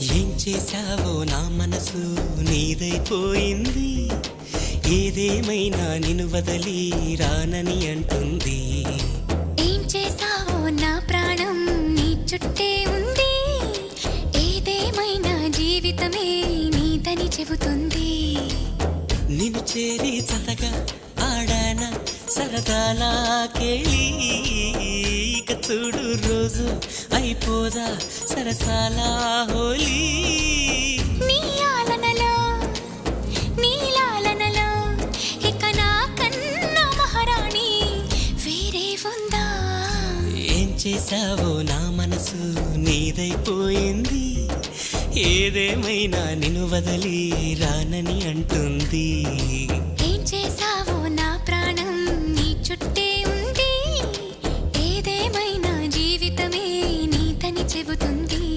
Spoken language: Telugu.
ఏం చేశావో నా మనసు నీదైపోయింది. ఏదేమైనా నిన్ను వదలి రానని అంటుంది. ఏం చేసావో నా ప్రాణం నీ చుట్టే ఉంది. ఏదేమైనా జీవితమే నీదని చెబుతుంది. నిన్ను చేరి చతగా ఆడాన సరదాలా కేళి. చూడు రోజు అయిపోదా సరసాలా హోలీ? చేశావో నా మనసు నీదైపోయింది. ఏదేమైనా నిన్ను వదలి రానని అంటుంది. ఏం చేసావో చెబుతుంది.